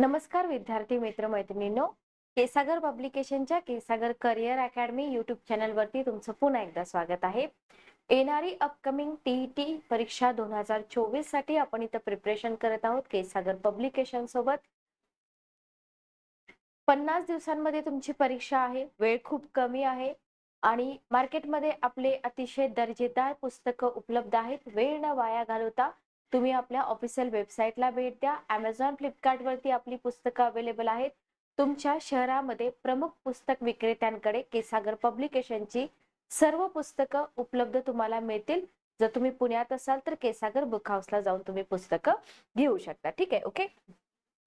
नमस्कार विद्यार्थी मित्र मैत्रिणींनो केसागर पब्लिकेशनच्या केसागर करिअर अकॅडमी युट्यूब चॅनलवरती तुमचं पुन्हा एकदा स्वागत आहे. येणारी अपकमिंग टीईटी परीक्षा दोन हजार चोवीससाठी आपण इथं प्रिपरेशन करत आहोत केसागर पब्लिकेशन सोबत. पन्नास दिवसांमध्ये तुमची परीक्षा आहे वेळ खूप कमी आहे आणि मार्केटमध्ये आपले अतिशय दर्जेदार पुस्तकं उपलब्ध आहेत. वेळ न वाया घालवता तुम्ही आपल्या ऑफिशियल वेबसाईटला भेट द्या. अमेझॉन फ्लिपकार्ट वरती आपली पुस्तकं अवेलेबल आहेत. तुमच्या शहरामध्ये प्रमुख पुस्तक विक्रेत्यांकडे केसागर पब्लिकेशनची सर्व पुस्तकं उपलब्ध तुम्हाला मिळतील. जर तुम्ही पुण्यात असाल तर केसागर बुक हाऊसला जाऊन तुम्ही पुस्तकं घेऊ शकता. ठीक आहे ओके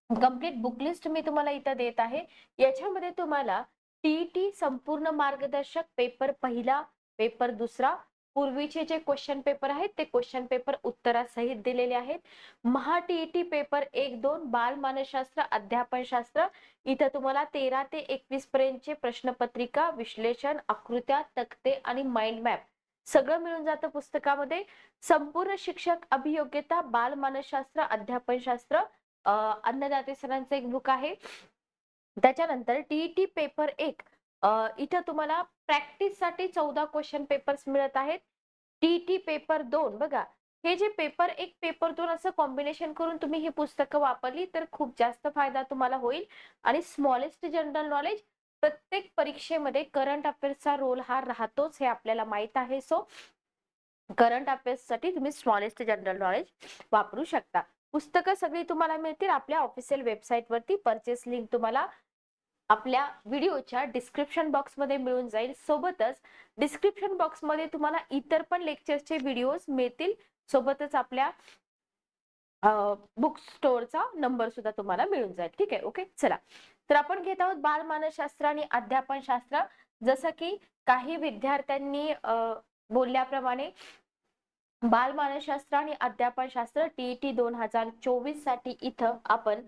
कंप्लीट बुक लिस्ट मी तुम्हाला इथं देत आहे. याच्यामध्ये तुम्हाला टीईटी संपूर्ण मार्गदर्शक पेपर पहिला पेपर दुसरा पूर्वीचे जे क्वेश्चन पेपर आहेत ते क्वेश्चन पेपर उत्तरासहित दिलेले आहेत. महा टीईटी पेपर एक दोन बाल मानसशास्त्र इथं तुम्हाला तेरा ते एकवीस पर्यंतचे प्रश्नपत्रिका विश्लेषण आकृत्या तक्ते आणि माइंड मॅप सगळं मिळून जातं पुस्तकामध्ये. संपूर्ण शिक्षक अभियोग्यता बालमानसशास्त्र अध्यापनशास्त्र अन्नदाते सरांचं एक बुक आहे. त्याच्यानंतर टीईटी पेपर एक इथं तुम्हाला प्रॅक्टिससाठी चौदा क्वेश्चन पेपर्स मिळत आहेत. टी पेपर दोन बघा. हे जे पेपर एक पेपर दोन असं कॉम्बिनेशन करून तुम्ही ही पुस्तकं वापरली तर खूप जास्त फायदा तुम्हाला होईल. आणि स्मॉलेस्ट जनरल नॉलेज प्रत्येक परीक्षेमध्ये करंट अफेअर्सचा रोल हा राहतोच हे आपल्याला माहीत आहे. सो करंट अफेअर्ससाठी तुम्ही स्मॉलेस्ट जनरल नॉलेज वापरू शकता. पुस्तकं सगळी तुम्हाला मिळतील. आपल्या ऑफिशियल वेबसाईट वरती परचेस लिंक तुम्हाला आपल्या व्हिडिओच्या डिस्क्रिप्शन बॉक्समध्ये मिळून जाईल. सोबतच डिस्क्रिप्शन बॉक्समध्ये तुम्हाला इतर पण लेक्चरचे व्हिडिओज मिळतील. सोबतच आपल्या बुक स्टोअरचा नंबर सुद्धा तुम्हाला मिळून जाईल. ठीक आहे? ओके चला. तर आपण घेत आहोत बालमानसशास्त्र आणि अध्यापन शास्त्र. जसं की काही विद्यार्थ्यांनी बोलल्याप्रमाणे बालमानसशास्त्र आणि अध्यापन शास्त्र टीईटी दोन हजार चोवीससाठी इथं आपण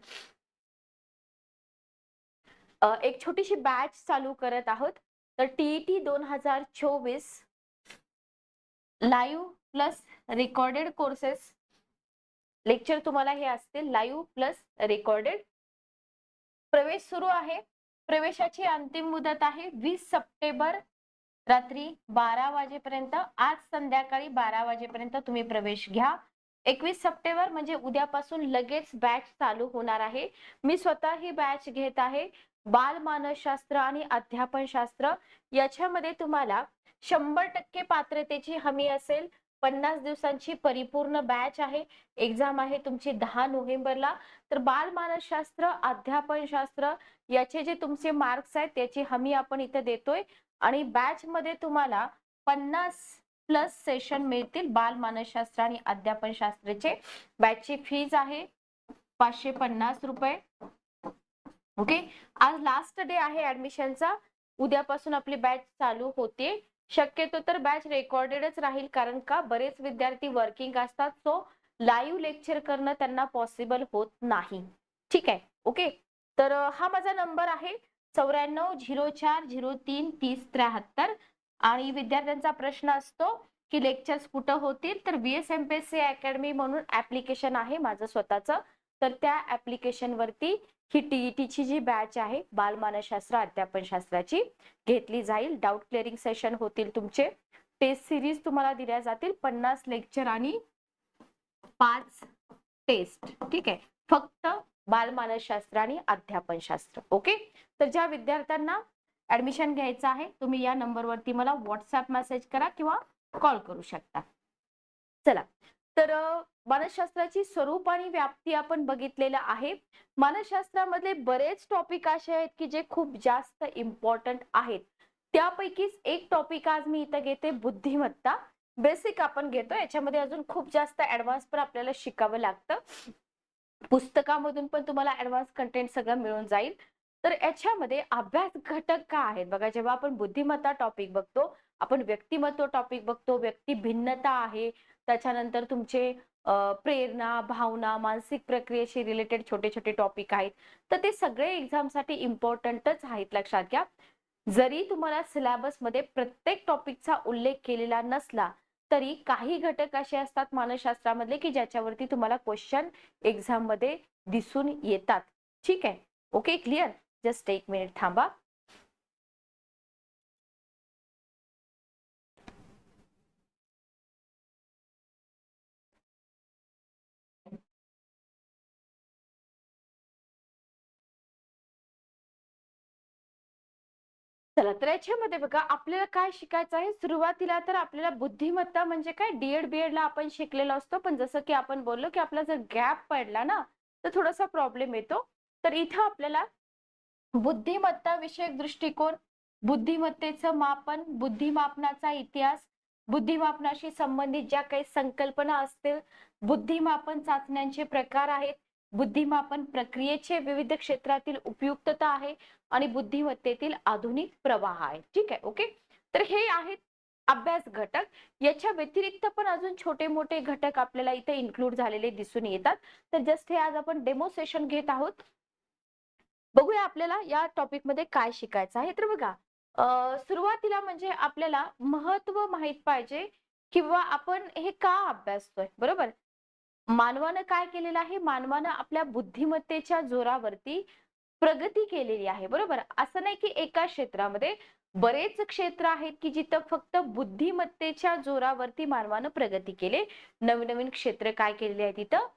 एक छोटीशी बॅच चालू करत आहोत. तर टीईटी दोन हजार चोवीस live plus recorded courses. Lecture तुम्हाला हे असतील. Live plus recorded. प्रवेश सुरू आहे. प्रवेशाची अंतिम मुदत आहे वीस सप्टेंबर रात्री बारा वाजेपर्यंत. आज संध्याकाळी बारा वाजेपर्यंत तुम्ही प्रवेश घ्या. एकवीस सप्टेंबर म्हणजे उद्यापासून लगेच बॅच चालू होणार आहे. मी स्वतः ही बॅच घेत आहे. बाल मानसशास्त्र आणि अध्यापन शास्त्र याच्यामध्ये तुम्हाला शंभर टक्के पात्रतेची हमी असेल. पन्नास दिवसांची परिपूर्ण बॅच आहे. एक्झाम आहे तुमची दहा नोव्हेंबरला. तर बाल मानसशास्त्र अध्यापन शास्त्र याचे जे तुमचे मार्क्स आहेत त्याची हमी आपण इथे देतोय. आणि बॅच मध्ये तुम्हाला पन्नास प्लस सेशन मिळतील बाल मानसशास्त्र आणि अध्यापन शास्त्राचे. बॅचची फीज आहे पाचशे पन्नास रुपये. ओके आज लास्ट डे आहे ऍडमिशनचा उद्यापासून आपली बॅच चालू होते. शक्यतो तर बॅच रेकॉर्डेडच राहील कारण का बरेच विद्यार्थी वर्किंग असतात. सो लाईव्ह लेक्चर करणं त्यांना पॉसिबल होत नाही. ठीक आहे? ओके तर हा माझा नंबर आहे. चौऱ्याण्णव झिरो चार झिरो तीन तीस त्र्याहत्तर. आणि विद्यार्थ्यांचा प्रश्न असतो की लेक्चर्स कुठं होतील? तर B S M P S C academy म्हणून ऍप्लिकेशन आहे माझं स्वतःचं. तर त्या ऍप्लिकेशन वरती ही टीईटीची जी बॅच आहे बालमानसशास्त्र अध्यापन शास्त्राची घेतली जाईल. डाऊट क्लिअरिंग सेशन होतील तुमचे. टेस्ट सिरीज तुम्हाला दिल्या जातील. पन्नास लेक्चर आणि पाच टेस्ट ठीक आहे? फक्त बालमानसशास्त्र आणि अध्यापन शास्त्र ओके तर ज्या विद्यार्थ्यांना ऍडमिशन घ्यायचं आहे तुम्ही या नंबरवरती मला व्हॉट्सअप मेसेज करा किंवा कॉल करू शकता. चला. तर मानसशास्त्राची स्वरूप आणि व्याप्ती आपण बघितलेलं आहे. मानसशास्त्रामधले बरेच टॉपिक असे आहेत की जे खूप जास्त इम्पॉर्टंट आहेत. त्यापैकीच एक टॉपिक आज मी इथं घेते बुद्धिमत्ता. बेसिक आपण घेतो याच्यामध्ये अजून खूप जास्त ऍडव्हान्स पण आपल्याला शिकावं लागतं. पुस्तकामधून पण तुम्हाला ऍडव्हान्स कंटेंट सगळं मिळून जाईल. तर याच्यामध्ये अभ्यास घटक का आहेत? बघा जेव्हा आपण बुद्धिमत्ता टॉपिक बघतो आपण व्यक्तिमत्व टॉपिक बघतो व्यक्ती भिन्नता आहे त्याच्यानंतर तुमचे प्रेरणा भावना मानसिक प्रक्रियेशी रिलेटेड छोटे छोटे टॉपिक आहेत. तर ते सगळे एक्झामसाठी इम्पॉर्टंटच आहेत लक्षात घ्या. जरी तुम्हाला सिलॅबसमध्ये प्रत्येक टॉपिकचा उल्लेख केलेला नसला तरी काही घटक असे असतात मानसशास्त्रामधले की ज्याच्यावरती तुम्हाला क्वेश्चन एक्झाममध्ये दिसून येतात. ठीक आहे? ओके क्लिअर जस्ट एक मिनिट थांबा. चला तर याच्यामध्ये बघा आपल्याला काय शिकायचं आहे? सुरुवातीला तर आपल्याला बुद्धिमत्ता म्हणजे काय? डीएड बीएड ला आपण शिकलेलो असतो. पण जसं की आपण बोललो की आपला जर गॅप पडला ना तर थोडासा प्रॉब्लेम येतो. तर इथं आपल्याला बुद्धिमत्ता विषयक दृष्टिकोन बुद्धिमत्तेचं मापन बुद्धिमापनाचा इतिहास बुद्धिमापनाशी संबंधित ज्या काही संकल्पना असतील बुद्धिमापन चाचण्यांचे प्रकार आहेत बुद्धिमापन प्रक्रियेचे विविध क्षेत्रातील उपयुक्तता आहे आणि बुद्धिमत्तेतील आधुनिक प्रवाह आहे. ठीक आहे ओके तर हे आहेत अभ्यास घटक. याच्या व्यतिरिक्त पण अजून छोटे मोठे घटक आपल्याला इथे इन्क्लूड झालेले दिसून येतात. तर जस्ट हे आज आपण डेमो सेशन घेत आहोत. बघूया आपल्याला या टॉपिकमध्ये काय शिकायचं आहे. तर बघा सुरुवातीला म्हणजे आपल्याला महत्त्व माहीत पाहिजे किंवा आपण हे का अभ्यासतोय? बरोबर? मानवानं काय केलेलं आहे? मानवानं आपल्या बुद्धिमत्तेच्या जोरावरती प्रगती केलेली आहे बरोबर? असं नाही की एका क्षेत्रामध्ये बरेच क्षेत्र आहेत की जिथं फक्त बुद्धिमत्तेच्या जोरावरती मानवानं प्रगती केले. नवीन नवीन क्षेत्र काय केलेली आहेत? तिथं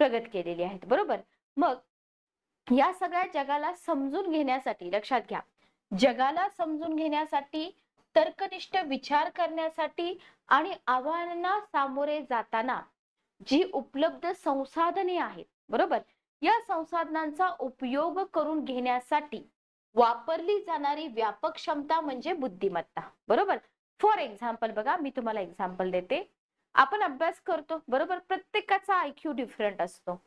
प्रगत केलेली आहेत बरोबर? मग या सगळ्या जगाला समजून घेण्यासाठी लक्षात घ्या. जगाला समजून घेण्यासाठी तर्कनिष्ठ विचार करण्यासाठी आणि आव्हानांना सामोरे जाताना जी उपलब्ध संसाधने आहेत बरोबर? या संसाधनांचा उपयोग करून घेण्यासाठी वापरली जाणारी व्यापक क्षमता म्हणजे बुद्धिमत्ता बरोबर? फॉर एक्झाम्पल बघा मी तुम्हाला एक्झाम्पल देते. आपण अभ्यास करतो बरोबर? प्रत्येकाचा आयक्यू डिफरंट असतो.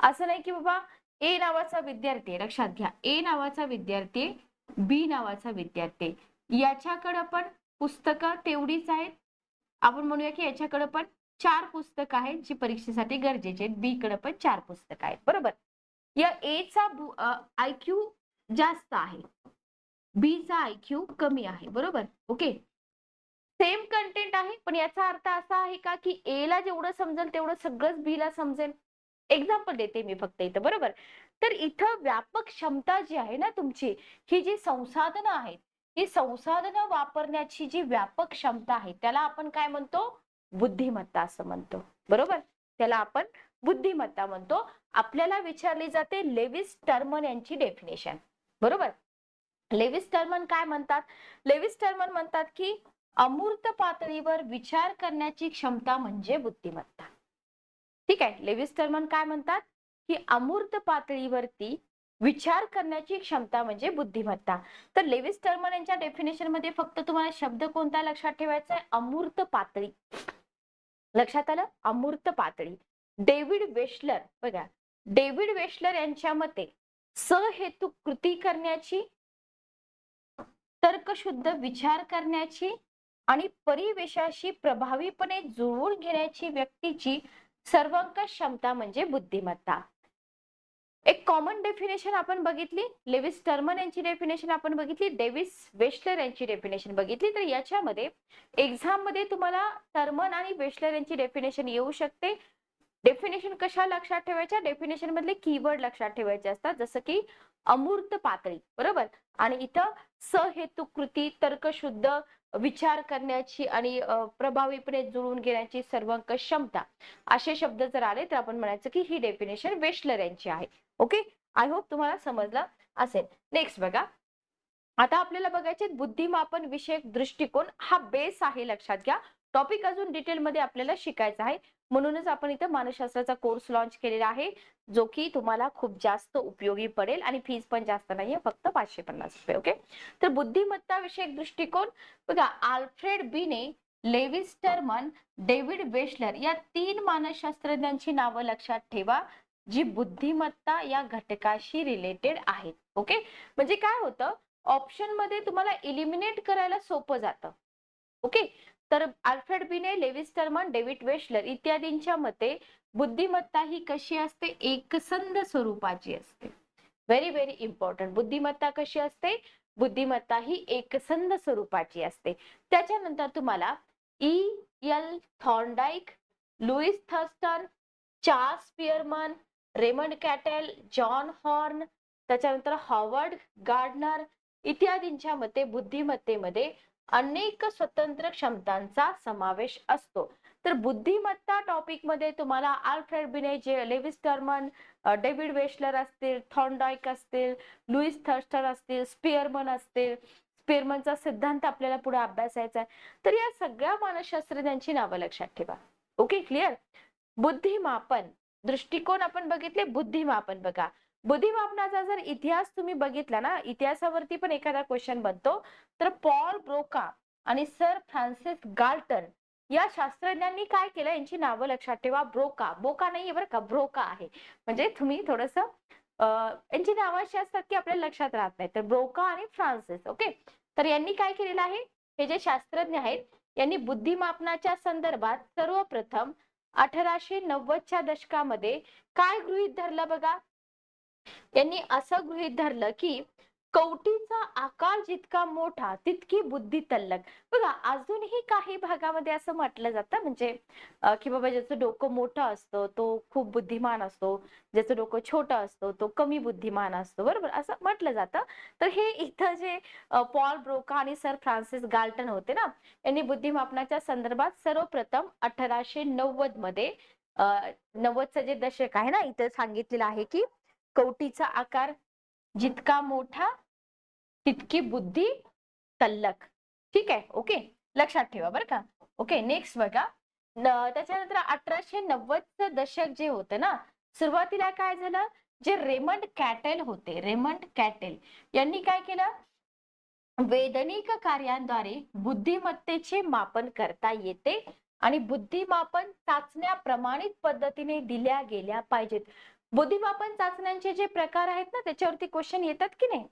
असं नाही की बाबा ए नावाचा विद्यार्थी आहे, लक्षात घ्या. ए नावाचा विद्यार्थी बी नावाचा विद्यार्थी याच्याकडं पण पुस्तकं तेवढीच आहेत. आपण म्हणूया की याच्याकडं पण चार पुस्तक आहेत जी परीक्षेसाठी गरजेचे आहेत. बी कडे पण चार पुस्तक आहेत. बरोबर? या ए चा आयक्यू जास्त आहे. बी चा आयक्यू कमी आहे. बरोबर? ओके सेम कंटेंट आहे पण याचा अर्थ असा आहे का की ए ला जेवढं समजेल तेवढं सगळंच बी ला समजेल. एक्झाम्पल देते मी फक्त इथं. बरोबर? तर इथं व्यापक क्षमता जी आहे ना तुमची ही जी संसाधनं आहेत ही संसाधनं वापरण्याची जी व्यापक क्षमता आहे त्याला आपण काय म्हणतो? बुद्धिमत्ता असं म्हणतो. बरोबर? त्याला आपण बुद्धिमत्ता म्हणतो. आपल्याला विचारली जाते लेविस टर्मन यांची डेफिनेशन बरोबर? लेविस टर्मन काय म्हणतात? लेविस टर्मन म्हणतात की अमूर्त पातळीवर विचार करण्याची क्षमता म्हणजे बुद्धिमत्ता. ठीक आहे? लेविस टर्मन काय म्हणतात? की अमूर्त पातळीवरती विचार करण्याची क्षमता म्हणजे बुद्धिमत्ता. तर लेविस टर्मन यांच्या डेफिनेशनमध्ये फक्त तुम्हाला शब्द कोणता लक्षात ठेवायचा आहे? अमूर्त पातळी. लक्षात आलं? अमूर्त पातळी. डेव्हिड वेशलर बघा. डेव्हिड वेशलर यांच्या मते सहेतू कृती करण्याची तर्कशुद्ध विचार करण्याची आणि परिवेशाशी प्रभावीपणे जुळवून घेण्याची व्यक्तीची सर्वंकष क्षमता म्हणजे बुद्धिमत्ता. एक कॉमन डेफिनेशन आपण बघितली लेविस टर्मन यांची डेफिनेशन आपण बघितली डेव्हिस वेस्टलर यांची डेफिनेशन बघितली. तर याच्यामध्ये एक्झाममध्ये तुम्हाला टर्मन आणि वेस्टलर यांची डेफिनेशन येऊ शकते. डेफिनेशन कशा लक्षात ठेवायच्या? डेफिनेशन मधले कीवर्ड लक्षात ठेवायचे असतात जसं की अमूर्त पातळी बरोबर? आणि इथं सहेतुकृती तर्कशुद्ध विचार करण्याची आणि प्रभावीपणे जुळून घेण्याची सर्वांक क्षमता. असे शब्द जर आले तर आपण म्हणायचं की ही डेफिनेशन वेस्टलर यांची आहे. ओके आय होप तुम्हाला समजलं असेल. नेक्स्ट बघा. आता आपल्याला बघायचे बुद्धिमापन विषयक दृष्टिकोन हा बेस आहे लक्षात घ्या. टॉपिक अजून डिटेलमध्ये आपल्याला शिकायचा आहे. म्हणूनच आपण इथं मानसशास्त्राचा कोर्स लॉन्च केलेला आहे जो की तुम्हाला खूप जास्त उपयोगी पडेल आणि फीज पण जास्त नाहीये फक्त पाचशे पन्नास रुपये ओके तर बुद्धिमत्ता विषयक दृष्टिकोन बघा आल्फ्रेड बीने लेविस टर्मन डेव्हिड वेशलर या तीन मानसशास्त्रज्ञांची नावं लक्षात ठेवा जी बुद्धिमत्ता या घटकाशी रिलेटेड आहेत ओके म्हणजे काय होतं? ऑप्शनमध्ये तुम्हाला इलिमिनेट करायला सोपं जातं ओके तर आल्फ्रेड बिने लेविस टर्मन डेव्हिड वेशलर इत्यादींच्या मते बुद्धिमत्ता ही कशी असते? एकसंध स्वरूपाची असते. व्हेरी व्हेरी इम्पॉर्टंट बुद्धिमत्ता कशी असते? बुद्धिमत्ता ही एकसंध स्वरूपाची असते. त्याच्यानंतर तुम्हाला E L Thorndike Lewis Thurstone Charles Spearman Raymond Cattell John Horn त्याच्यानंतर हॉवर्ड गार्डनर इत्यादींच्या मते बुद्धिमत्तेमध्ये अनेक स्वतंत्र क्षमतांचा समावेश असतो. तर बुद्धिमत्ता टॉपिकमध्ये तुम्हाला आल्फ्रेड बिने जे लेविस टर्मन डेव्हिड वेशलर असतील थॉर्नडाईक असतील लुईस थर्स्टर असतील स्पिअरमन असतील. स्पिअरमनचा सिद्धांत आपल्याला पुढे अभ्यासायचा आहे. तर या सगळ्या मानसशास्त्रज्ञांची नावं लक्षात ठेवा. ओके क्लिअर बुद्धिमापन. दृष्टिकोन आपण बघितले बुद्धिमापन बघा. बुद्धिमापनाचा जर इतिहास तुम्ही बघितला ना इतिहासावरती पण एखादा क्वेश्चन बनतो. तर पॉल ब्रोका आणि सर फ्रान्सिस गाल्टन या शास्त्रज्ञांनी काय केलं? यांची नावं लक्षात ठेवा. ब्रोका. बोका नाहीये बरं का ब्रोका आहे. म्हणजे तुम्ही थोडस यांची नावं अशी असतात की आपल्याला लक्षात राहत नाही. तर ब्रोका आणि फ्रान्सिस ओके? तर यांनी काय केलेलं आहे? हे जे शास्त्रज्ञ आहेत यांनी बुद्धिमापनाच्या संदर्भात सर्वप्रथम अठराशे नव्वदच्या दशकामध्ये काय गृहीत धरलं बघा? यांनी असं गृहीत धरलं की कवटीचा आकार जितका मोठा तितकी बुद्धी तल्लक बघा अजूनही काही भागामध्ये असं म्हटलं जातं म्हणजे की बाबा ज्याचं डोकं मोठं असतं तो खूप बुद्धिमान असतो. ज्याचं डोकं छोटं असतो तो कमी बुद्धिमान असतो. बरोबर? असं म्हटलं जातं. तर हे इथं जे पॉल ब्रोका आणि सर फ्रान्सिस गाल्टन होते ना यांनी बुद्धिमापनाच्या संदर्भात सर्वप्रथम अठराशे नव्वदमध्ये अं, नव्वदचं जे दशक आहे ना इथं सांगितलेलं आहे की कवटीचा आकार जितका मोठा तितकी बुद्धी तल्लक. ठीक आहे? ओके लक्षात ठेवा बरं का? ओके नेक्स्ट बघा. त्याच्यानंतर अठराशे नव्वदचं दशक जे होतं ना सुरुवातीला काय झालं? जे रेमंड कॅटेल होते रेमंड कॅटेल. यांनी काय केलं? वेदनिक कार्यांद्वारे बुद्धिमत्तेचे मापन करता येते आणि बुद्धिमापन चाचण्या प्रमाणित पद्धतीने दिल्या गेल्या पाहिजेत. बुद्धिमापन चाचण्यांचे जे प्रकार आहेत ना त्याच्यावरती क्वेश्चन येतात की नाही?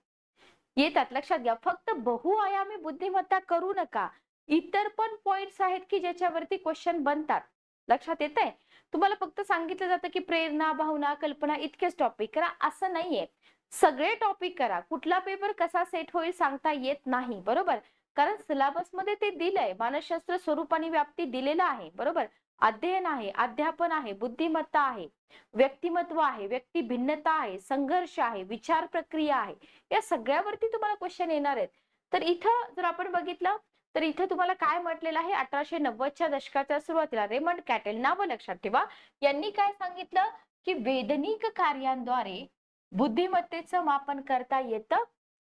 येतात. लक्षात घ्या. फक्त बहुआयामी बुद्धिमत्ता करू नका. इतर पण पॉइंट्स आहेत की ज्याच्यावरती क्वेश्चन बनतात. लक्षात येत आहे तुम्हाला फक्त सांगितलं जातं की प्रेरणा भावना कल्पना इतकेच टॉपिक करा. असं नाहीये. सगळे टॉपिक करा. कुठला पेपर कसा सेट होईल सांगता येत नाही. बरोबर? कारण सिलेबसमध्ये ते दिलंय. मानसशास्त्र स्वरूप आणि व्याप्ती दिलेलं आहे. बरोबर? अध्ययन आहे अध्यापन आहे बुद्धिमत्ता आहे व्यक्तिमत्व आहे व्यक्ती भिन्नता आहे संघर्ष आहे विचार प्रक्रिया आहे या सगळ्यावरती तुम्हाला क्वेश्चन येणार आहेत. तर इथं जर आपण बघितलं तर इथं तुम्हाला काय म्हटलेलं आहे? अठराशे नव्वदच्या दशकाच्या सुरुवातीला रेमंड कॅटेल नावं लक्षात ठेवा. यांनी काय सांगितलं? की वेदनिक कार्यांद्वारे बुद्धिमत्तेचं मापन करता येतं.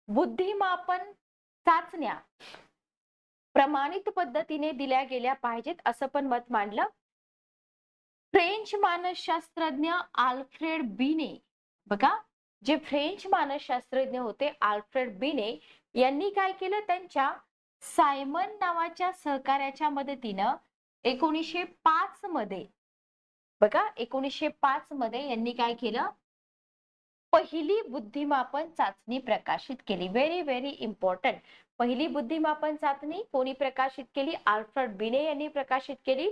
बुद्धिमापन चाचण्या. प्रमाणित पद्धतीने दिल्या गेल्या पाहिजेत असं पण मत मांडलं. फ्रेंच मानसशास्त्रज्ञ आल्फ्रेड बीने बघा जे फ्रेंच मानसशास्त्रज्ञ होते आल्फ्रेड बीने यांनी काय केलं? त्यांच्या सायमन नावाच्या सहकार्याच्या मदतीनं एकोणीसशे पाच मध्ये बघा एकोणीसशे पाच मध्ये यांनी काय केलं? पहिली बुद्धिमापन चाचणी प्रकाशित केली. व्हेरी व्हेरी इम्पॉर्टंट पहिली बुद्धिमापन चाचणी कोणी प्रकाशित केली? आल्फ्रेड बिने यांनी प्रकाशित केली.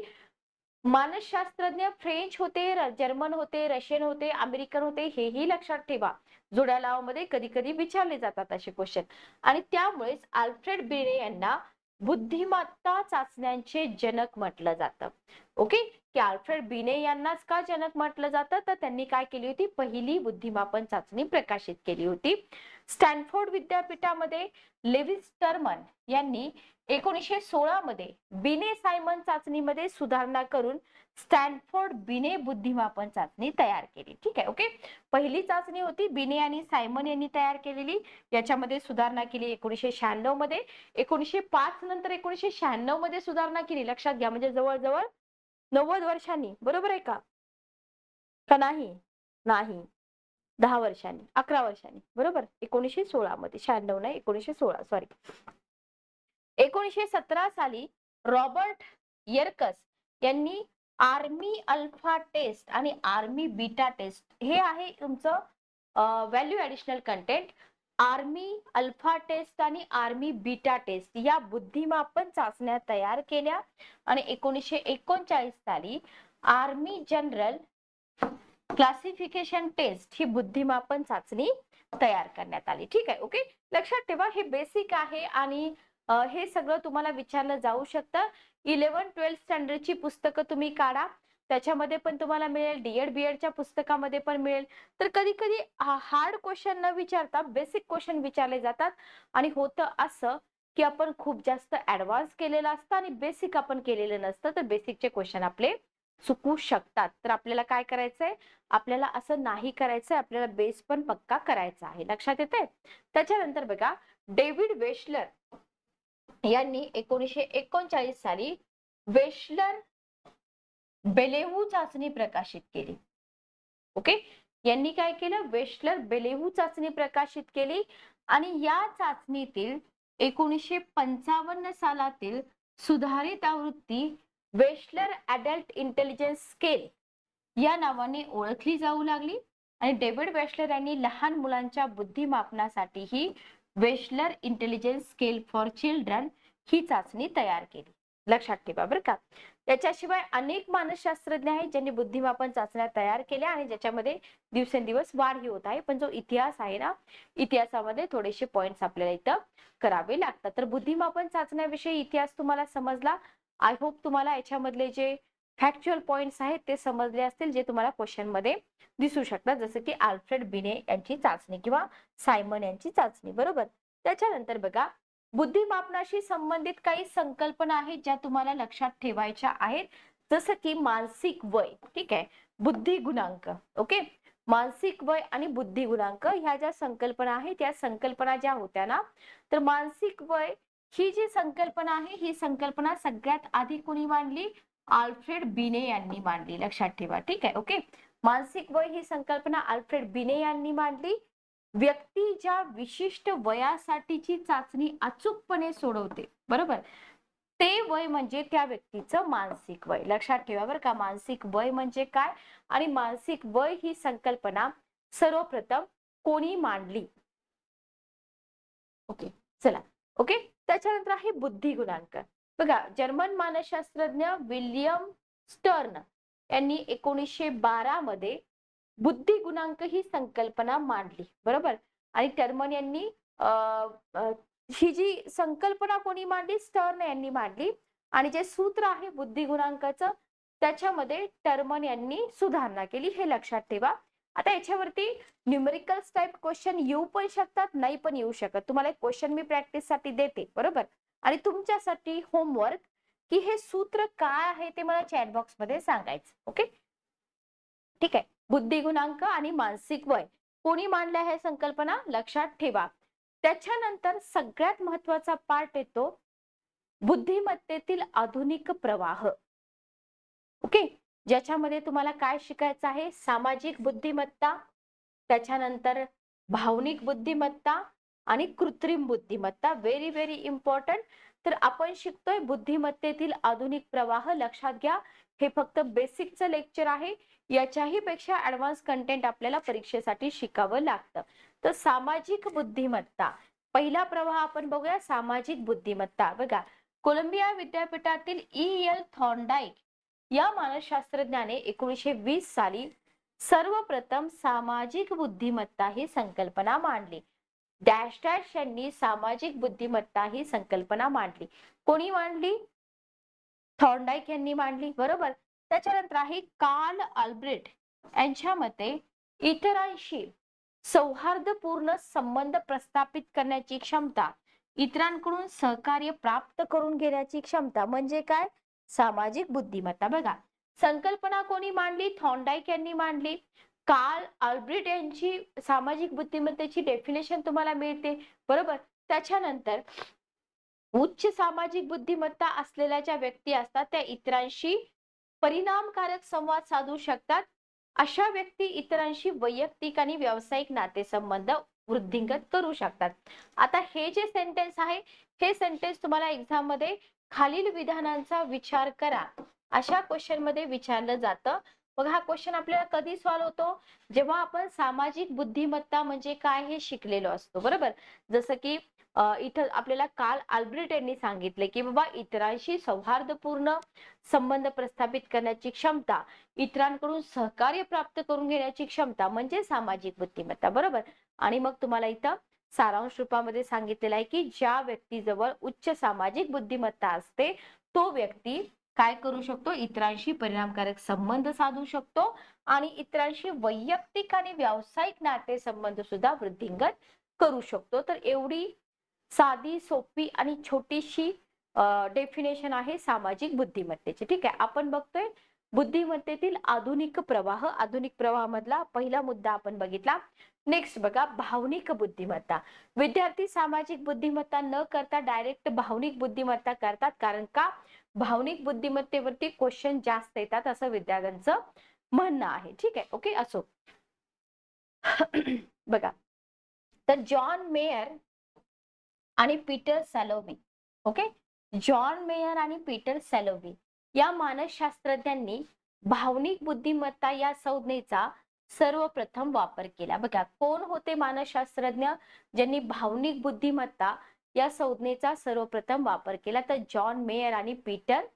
मानसशास्त्रज्ञ फ्रेंच होते जर्मन होते रशियन होते अमेरिकन होते हेही लक्षात ठेवा. जोड्या लावामध्ये कधी कधी विचारले जातात असे क्वेश्चन आणि त्यामुळेच आल्फ्रेड बिने यांना बुद्धिमत्ता चाचण्यांचे जनक म्हटलं जातं. ओके? की आल्फ्रेड बिने यांनाच का जनक म्हटलं जातं? तर त्यांनी काय केली होती? पहिली बुद्धिमापन चाचणी प्रकाशित केली होती. स्टॅनफोर्ड विद्यापीठामध्ये लेविस टर्मन यांनी एकोणीसशे सोळा मध्ये बिने सायमन चाचणीमध्ये सुधारणा करून स्टॅनफोर्ड बिने बुद्धिमापन चाचणी तयार केली. ठीक आहे ओके पहिली चाचणी होती बिने आणि सायमन यांनी तयार केलेली. याच्यामध्ये सुधारणा केली एकोणीसशे शहाण्णवमध्ये. एकोणीसशे पाच नंतर एकोणीसशे शहाण्णवमध्ये सुधारणा केली. लक्षात घ्या म्हणजे जवळजवळ नव्वद वर्षांनी. बरोबर आहे का? का नाही? नाही. दहा वर्षांनी अकरा वर्षांनी बरोबर? एकोणीसशे सोळा मध्ये शहाण्णव नाही एकोणीसशे सोळा सॉरी एकोणीसशे सतरा साली रॉबर्ट यर्कस यांनी आर्मी अल्फा टेस्ट आणि आर्मी बीटा टेस्ट हे आहे तुमचं value additional content army alpha test आणि आर्मी बीटा टेस्ट या बुद्धिमापन चाचण्या तयार केल्या आणि एकोणीसशे एकोणचाळीस साली आर्मी जनरल क्लासिफिकेशन टेस्ट ही बुद्धिमापन चाचणी तयार करण्यात आली. ठीक आहे ओके? लक्षात ठेवा हे बेसिक आहे आणि हे सगळं तुम्हाला विचारलं जाऊ शकतं. इलेव्हन ट्वेल्थ स्टँडर्डची पुस्तकं तुम्ही काढा. त्याच्यामध्ये पण तुम्हाला मिळेल डीएड बीएडच्या पुस्तकामध्ये पण मिळेल. तर कधी कधी हार्ड क्वेश्चन न विचारता बेसिक क्वेश्चन विचारले जातात. आणि होतं असं की आपण खूप जास्त ऍडव्हान्स केलेलं असतं आणि बेसिक आपण केलेलं नसतं. तर बेसिकचे क्वेश्चन आपले चुकू शकतात. तर आपल्याला काय करायचंय? आपल्याला असं नाही करायचंय. आपल्याला बेस पण पक्का करायचा आहे. लक्षात येते त्याच्यानंतर बघा डेव्हिड वेशलर यांनी एकोणीशे एकोणचाळीस साली वेशलर बेलेहू चाचणी प्रकाशित केली. ओके? यांनी काय केलं? वेशलर बेलेहू चाचणी प्रकाशित केली आणि या चाचणीतील एकोणीसशे पंचावन्न सालातील सुधारित आवृत्ती वेस्टलर अडल्ट इंटेलिजन्स स्केल या नावाने ओळखली जाऊ लागली. आणि डेव्हिड वेस्टलर यांनी लहान मुलांच्या बुद्धिमापनासाठी ही Wechsler intelligence scale for children ही चाचणी तयार केली. लक्षात ठेवा बरं का. त्याच्याशिवाय अनेक मानसशास्त्रज्ञ आहेत ज्यांनी बुद्धिमापन चाचण्या तयार केल्या आणि ज्याच्यामध्ये दिवसेंदिवस वाढ ही होत आहे. पण जो इतिहास आहे ना इतिहासामध्ये थोडेसे पॉइंट्स आपल्याला इथं करावे लागतात. तर बुद्धिमापन चाचण्याविषयी इतिहास तुम्हाला समजला? आय होप तुम्हाला याच्यामधले जे फॅक्च्युअल पॉइंट्स आहेत ते समजले असतील जे तुम्हाला क्वेश्चनमध्ये दिसू शकतात. जसं की आल्फ्रेड बिने यांची चाचणी किंवा सायमन यांची चाचणी बरोबर? त्याच्यानंतर बघा बुद्धिमापनाशी संबंधित काही संकल्पना आहेत ज्या तुम्हाला लक्षात ठेवायच्या आहेत. जसं की मानसिक वय ठीक आहे? बुद्धी गुणांक ओके? मानसिक वय आणि बुद्धी गुणांक ह्या ज्या संकल्पना आहेत त्या संकल्पना ज्या होत्या ना तर मानसिक वय ही जी संकल्पना आहे ही संकल्पना सगळ्यात आधी कोणी मांडली? आल्फ्रेड बिने यांनी मांडली. लक्षात ठेवा. ठीक आहे ओके? मानसिक वय ही संकल्पना आल्फ्रेड बिने यांनी मांडली. व्यक्ती ज्या विशिष्ट वयासाठीची चाचणी अचूकपणे सोडवते. बरोबर? ते वय म्हणजे त्या व्यक्तीचं मानसिक वय. लक्षात ठेवा बरं का मानसिक वय म्हणजे काय? आणि मानसिक वय ही संकल्पना सर्वप्रथम कोणी मांडली? ओके चला. ओके? त्याच्यानंतर आहे बुद्धी गुणांक. बघा जर्मन मानसशास्त्रज्ञ विल्यम स्टर्न यांनी एकोणीसशे बारा मध्ये बुद्धी गुणांक ही संकल्पना मांडली बरोबर? आणि टर्मन यांनी ही जी संकल्पना कोणी मांडली? स्टर्न यांनी मांडली. आणि जे सूत्र आहे बुद्धी गुणांकाचं त्याच्यामध्ये टर्मन यांनी सुधारणा केली. हे लक्षात ठेवा. आता याच्यावरती न्यूमेरिकल टाईप क्वेश्चन येऊ पण शकतात नाही पण येऊ शकत. तुम्हाला एक क्वेश्चन मी प्रॅक्टिससाठी देते बरोबर? आणि तुमच्यासाठी होमवर्क की हे सूत्र काय आहे ते मला चॅटबॉक्समध्ये सांगायचं ओके ठीक आहे. बुद्धी गुणांक आणि मानसिक वय. कोणी मांडल्या हे संकल्पना? लक्षात ठेवा. त्याच्यानंतर सगळ्यात महत्त्वाचा पार्ट येतो बुद्धिमत्तेतील आधुनिक प्रवाह. ओके ज्याच्यामध्ये तुम्हाला काय शिकायचं आहे? सामाजिक बुद्धिमत्ता त्याच्यानंतर भावनिक बुद्धिमत्ता आणि कृत्रिम बुद्धिमत्ता. व्हेरी व्हेरी इम्पॉर्टंट तर आपण शिकतोय बुद्धिमत्तेतील आधुनिक प्रवाह. लक्षात घ्या हे फक्त बेसिकचं लेक्चर आहे. याच्याही पेक्षा ऍडव्हान्स कंटेंट आपल्याला परीक्षेसाठी शिकावं लागतं. तर सामाजिक बुद्धिमत्ता. पहिला प्रवाह आपण बघूया सामाजिक बुद्धिमत्ता. बघा कोलंबिया विद्यापीठातील ई एल थॉर्नडाईक या मानसशास्त्रज्ञाने एकोणीसशे वीस साली सर्वप्रथम सामाजिक बुद्धिमत्ता ही संकल्पना मांडली. डॅश डॅश यांनी सामाजिक बुद्धिमत्ता ही संकल्पना मांडली. कोणी मांडली? थॉर्नडाईक यांनी मांडली बरोबर? त्याच्यानंतर आहे कार्ल अल्ब्रेट यांच्या मते इतरांशी सौहार्दपूर्ण संबंध प्रस्थापित करण्याची क्षमता इतरांकडून सहकार्य प्राप्त करून घेण्याची क्षमता म्हणजे काय? सामाजिक बुद्धिमत्ता. बघा संकल्पना कोणी मांडली? थॉन्डाईक यांनी मांडली. कार्ल अल्ब्रिट यांची सामाजिक बुद्धिमत्तेची डेफिनेशन तुम्हाला मिळते. बरोबर? त्याच्यानंतर उच्च सामाजिक बुद्धिमत्ता असलेल्या ज्या व्यक्ती असतात त्या इतरांशी परिणामकारक संवाद साधू शकतात. अशा व्यक्ती इतरांशी वैयक्तिक आणि व्यावसायिक नातेसंबंध वृद्धिंगत करू शकतात. आता हे जे सेंटेन्स आहे हे सेंटेन्स तुम्हाला एक्झाममध्ये खालील विधानांचा विचार करा. अशा क्वेश्चनमध्ये विचारलं जातं. मग हा क्वेश्चन आपल्याला कधी सॉल्व्ह होतो? जेव्हा आपण सामाजिक बुद्धिमत्ता म्हणजे काय हे शिकलेलो असतो. बरोबर? जसं की इथं आपल्याला काल अल्ब्रेट यांनी सांगितले की बाबा इतरांशी सौहार्दपूर्ण संबंध प्रस्थापित करण्याची क्षमता इतरांकडून सहकार्य प्राप्त करून घेण्याची क्षमता म्हणजे सामाजिक बुद्धिमत्ता. बरोबर? आणि मग तुम्हाला इथं सारांश रूपामध्ये सांगितलेलं आहे की ज्या व्यक्तीजवळ उच्च सामाजिक बुद्धिमत्ता असते तो व्यक्ती काय करू शकतो? इतरांशी परिणामकारक संबंध साधू शकतो आणि इतरांशी वैयक्तिक आणि व्यावसायिक नाते संबंध सुद्धा वृद्धिंगत करू शकतो. तर एवढी साधी सोपी आणि छोटीशी डेफिनेशन आहे सामाजिक बुद्धिमत्तेची. ठीक आहे आपण बघतोय बुद्धिमत्तेतील आधुनिक प्रवाह आधुनिक प्रवाहामधला पहिला मुद्दा आपण बघितला. नेक्स्ट बघा भावनिक बुद्धिमत्ता. विद्यार्थी सामाजिक बुद्धिमत्ता न करता डायरेक्ट भावनिक बुद्धिमत्ता करतात. कारण का? भावनिक बुद्धिमत्तेवरती क्वेश्चन जास्त येतात असं विद्यार्थ्यांचं म्हणणं आहे. ठीक आहे? ओके असो. बघा. तर जॉन मेयर आणि Peter Salovey okay John Mayer आणि पीटर सॅलोवी या मानसशास्त्रज्ञांनी भावनिक बुद्धिमत्ता या संज्ञेचा सर्वप्रथम वापर केला. बघा कोण होते मानसशास्त्रज्ञ? ज्यांनी भावनिक बुद्धिमत्ता या संज्ञेचा सर्वप्रथम वापर केला तर जॉन मेयर आणि Peter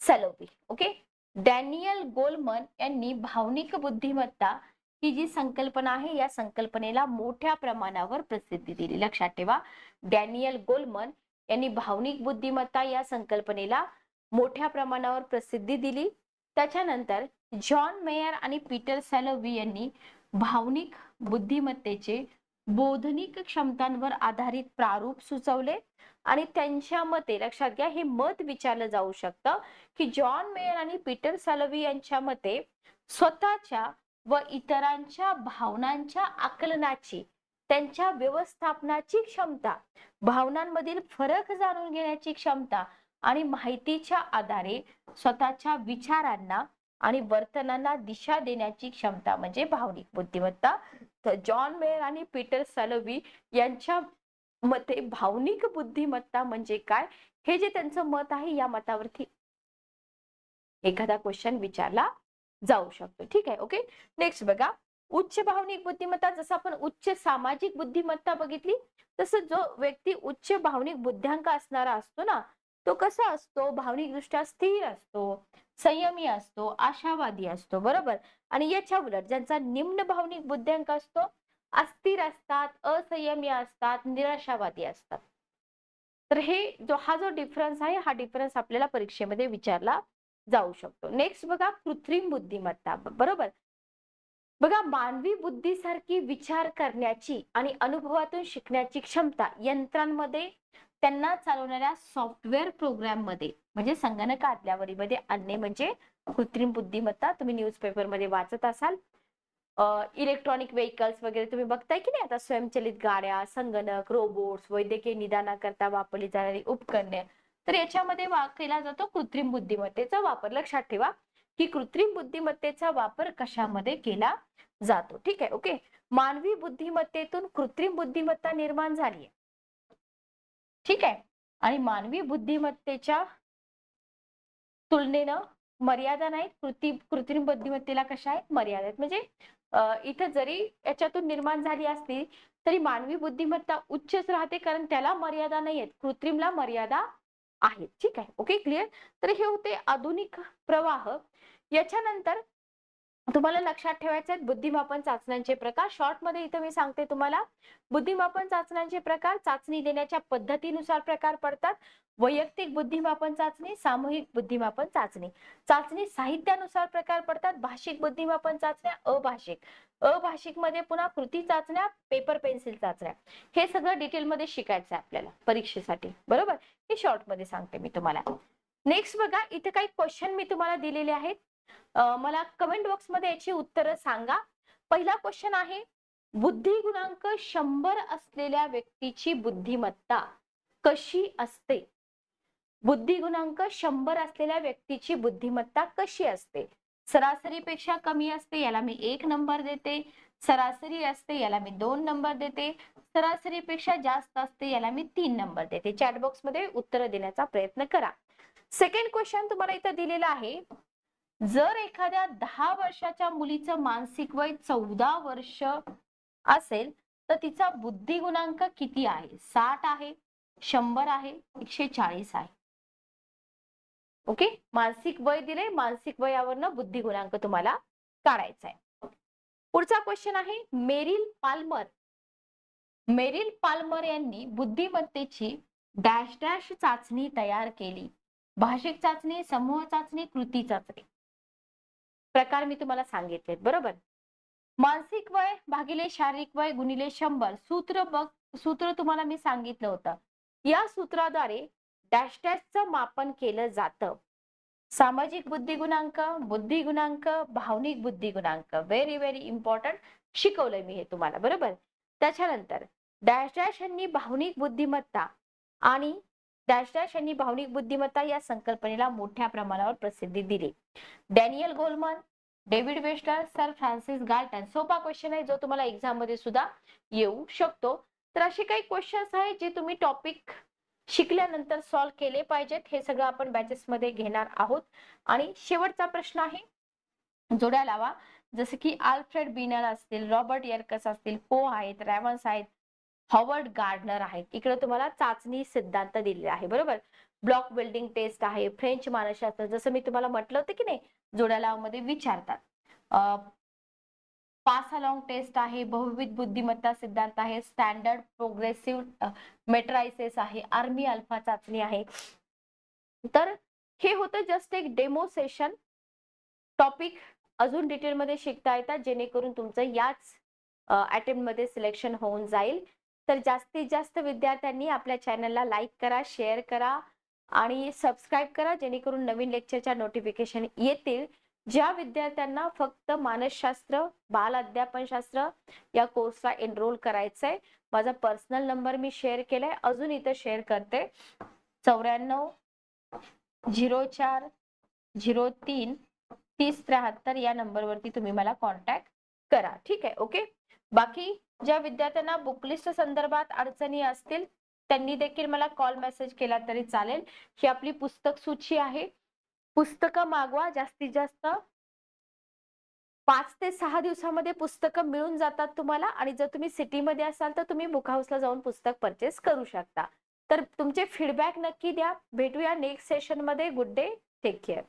Salovey okay? Daniel Goleman यांनी भावनिक बुद्धिमत्ता ही जी संकल्पना आहे या संकल्पनेला मोठ्या प्रमाणावर प्रसिद्धी दिली. लक्षात ठेवा डॅनियल गोलमन यांनी भावनिक बुद्धिमत्ता या संकल्पनेला मोठ्या प्रमाणावर प्रसिद्धी दिली. त्याच्यानंतर जॉन मेयर आणि पीटर सॅलोवी यांनी भावनिक बुद्धिमत्तेचे बोधनिक क्षमतांवर आधारित प्रारूप सुचवले आणि त्यांच्या मते लक्षात घ्या हे मत विचारलं जाऊ शकतं की जॉन मेयर आणि पीटर सॅलोवी यांच्या मते स्वतःच्या व इतरांच्या भावनांच्या आकलनाची त्यांच्या व्यवस्थापनाची क्षमता भावनांमधील फरक जाणून घेण्याची क्षमता आणि माहितीच्या आधारे स्वतःच्या विचारांना आणि वर्तनांना दिशा देण्याची क्षमता म्हणजे भावनिक बुद्धिमत्ता. तर जॉन मेयर आणि पीटर सॅलोवी यांच्या मते भावनिक बुद्धिमत्ता म्हणजे काय? हे जे त्यांचं मत आहे या मतावरती एखादा क्वेश्चन विचारला जाऊ शकतो. ठीक आहे ओके नेक्स्ट बघा. उच्च भावनिक बुद्धिमत्ता जसं आपण उच्च सामाजिक बुद्धिमत्ता बघितली तसं जो व्यक्ती उच्च भावनिक बुद्ध्यांक असणारा असतो ना तो कसा असतो? भावनिक दृष्ट्या स्थिर असतो संयमी असतो आशावादी असतो बरोबर? आणि याच्या उलट ज्यांचा निम्न भावनिक बुद्ध्यांक असतो अस्थिर असतात असंयमी असतात निराशावादी असतात. तर हे जो हा जो डिफरन्स आहे हा डिफरन्स आपल्याला परीक्षेमध्ये विचारला जाऊ शकतो. नेक्स्ट बघा कृत्रिम बुद्धिमत्ता बरोबर? बघा मानवी बुद्धीसारखी विचार करण्याची आणि अनुभवातून शिकण्याची क्षमता यंत्रांमध्ये त्यांना चालवणाऱ्या सॉफ्टवेअर प्रोग्राममध्ये म्हणजे संगणक आदल्यावरीमध्ये आणणे म्हणजे कृत्रिम बुद्धिमत्ता. तुम्ही न्यूजपेपरमध्ये वाचत असाल. इलेक्ट्रॉनिक व्हेकल्स वगैरे तुम्ही बघताय की नाही? आता स्वयंचलित गाड्या संगणक रोबोट्स वैद्यकीय निदानाकरता वापरली जाणारी उपकरणे. तर याच्यामध्ये केला जातो कृत्रिम बुद्धिमत्तेचा वापर. लक्षात ठेवा की कृत्रिम बुद्धिमत्तेचा वापर कशामध्ये केला जातो. ठीक आहे ओके? मानवी बुद्धिमत्तेतून कृत्रिम बुद्धिमत्ता निर्माण झाली आहे ठीक आहे. आणि मानवी बुद्धिमत्तेच्या तुलनेनं मर्यादा नाहीत. कृती कृत्रिम बुद्धिमत्तेला कशा आहेत? मर्यादा आहेत. म्हणजे इथं जरी याच्यातून निर्माण झाली असली तरी मानवी बुद्धिमत्ता उच्चच राहते कारण त्याला मर्यादा नाही आहेत कृत्रिमला मर्यादा आहेत. ठीक आहे. Okay clear? तर हे होते आधुनिक प्रवाह. याच्यानंतर तुम्हाला लक्षात ठेवायचे आहेत बुद्धिमापन चाचण्यांचे प्रकार. शॉर्टमध्ये इथं मी सांगते तुम्हाला. बुद्धिमापन चाचण्यांचे प्रकार चाचणी देण्याच्या पद्धतीनुसार प्रकार पडतात. वैयक्तिक बुद्धिमापन चाचणी सामूहिक बुद्धिमापन चाचणी. चाचणी साहित्यानुसार प्रकार पडतात. भाषिक बुद्धिमापन चाचण्या अभाषिक. अभाषिकमध्ये पुन्हा कृती चाचण्या पेपर पेन्सिल चाचण्या. हे सगळं डिटेलमध्ये शिकायचं आहे आपल्याला परीक्षेसाठी. बरोबर? हे शॉर्टमध्ये सांगते मी तुम्हाला. नेक्स्ट बघा इथे काही क्वेश्चन मी तुम्हाला दिलेले आहेत. मला कमेंट बॉक्समध्ये याची उत्तरं सांगा. पहिला क्वेश्चन आहे बुद्धी गुणांक शंभर असलेल्या व्यक्तीची बुद्धिमत्ता कशी असते? बुद्धी गुणांक शंभर असलेल्या व्यक्तीची बुद्धिमत्ता कशी असते? सरासरीपेक्षा कमी असते याला मी एक नंबर देते. सरासरी असते याला मी दोन नंबर देते. सरासरीपेक्षा जास्त असते याला मी तीन नंबर देते. चॅटबॉक्समध्ये उत्तर देण्याचा प्रयत्न करा. सेकंड क्वेश्चन तुम्हाला इथं दिलेला आहे जर एखाद्या दहा वर्षाच्या मुलीचं मानसिक वय चौदा वर्ष असेल तर तिचा बुद्धी गुणांक किती आहे? साठ आहे शंभर आहे एकशे चाळीस आहे. ओके? मानसिक वय दिले मानसिक वयावरनं बुद्धी गुणांक तुम्हाला काढायचा आहे. पुढचा क्वेश्चन आहे मेरिल पाल्मर. मेरिल पाल्मर यांनी बुद्धिमत्तेची डॅश डॅश चाचणी तयार केली. भाषिक चाचणी समूह चाचणी कृती चाचणी. प्रकार मी तुम्हाला सांगितले बरोबर? मानसिक वय भागिले शारीरिक वय गुणिले शंभर सूत्र बघ सूत्र तुम्हाला मी सांगितलं होतं. या सूत्राद्वारे डॅश डॅशचं मापन केलं जातं. सामाजिक बुद्धी गुणांक बुद्धी गुणांक भावनिक बुद्धी गुणांक व्हेरी व्हेरी इम्पॉर्टंट शिकवलंय मी हे तुम्हाला बरोबर? त्याच्यानंतर डॅश डॅश यांनी भावनिक बुद्धिमत्ता आणि डॅश यांनी भावनिक बुद्धिमत्ता या संकल्पनेला मोठ्या प्रमाणावर प्रसिद्धी दिली. Daniel Goleman David Wechsler sir Francis Galton सोपा क्वेश्चन आहे जो तुम्हाला एक्झाममध्ये सुद्धा येऊ शकतो. तर असे काही क्वेश्चन्स आहेत जे तुम्ही टॉपिक शिकल्यानंतर सॉल्व्ह केले पाहिजेत. हे सगळं आपण बॅचेस मध्ये घेणार आहोत. आणि शेवटचा प्रश्न आहे. जोड्या लावा. जसं की आल्फ्रेड बिनर असतील रॉबर्ट यर्कस असतील को आहेत रॅवन्स आहेत हॉवर्ड गार्डनर आहेत. इकडे तुम्हाला चाचणी सिद्धांत दिलेले आहे. बरोबर? ब्लॉक बिल्डिंग टेस्ट आहे फ्रेंच मानसशास्त्र जसं मी तुम्हाला म्हटलं होतं की नाही जोड्या मध्ये विचारतात पास अलॉंग टेस्ट आहे बहुविध बुद्धिमत्ता सिद्धांत आहे स्टँडर्ड प्रोग्रेसिव्ह मेट्रायसेस आहे आर्मी अल्फा चाचणी आहे. तर हे होतं जस्ट एक डेमो सेशन. टॉपिक अजून डिटेलमध्ये शिकता येतात जेणेकरून तुमचं याच अटेम्प्टमध्ये सिलेक्शन होऊन जाईल. तर जास्तीत जास्त विद्यार्थ्यांनी आपल्या चॅनलला लाईक करा शेअर करा आणि सबस्क्राईब करा जेणेकरून नवीन लेक्चरच्या नोटिफिकेशन येतील. ज्या विद्यार्थ्यांना फक्त मानसशास्त्र बाल अध्यापनशास्त्र या कोर्सला एनरोल करायचंय माझा पर्सनल नंबर मी शेअर केलाय अजून इथं शेअर करते. चौऱ्याण्णव झिरो चार झिरो तीन तीस त्र्याहत्तर या नंबरवरती तुम्ही मला कॉन्टॅक्ट करा. ठीक आहे ओके बाकी ज्या विद्यार्थ्यांना बुकलिस्ट संदर्भात अडचणी असतील त्यांनी देखील मला कॉल मेसेज केला तरी चालेल. ही आपली पुस्तक सूची आहे. पुस्तकं मागवा जास्तीत जास्त पाच ते सहा दिवसामध्ये पुस्तकं मिळून जातात तुम्हाला आणि जर तुम्ही सिटीमध्ये असाल तर तुम्ही बुक हाऊसला जाऊन पुस्तक परचेस करू शकता. तर तुमचे फीडबॅक नक्की द्या. भेटूया नेक्स्ट सेशनमध्ये. Good day take care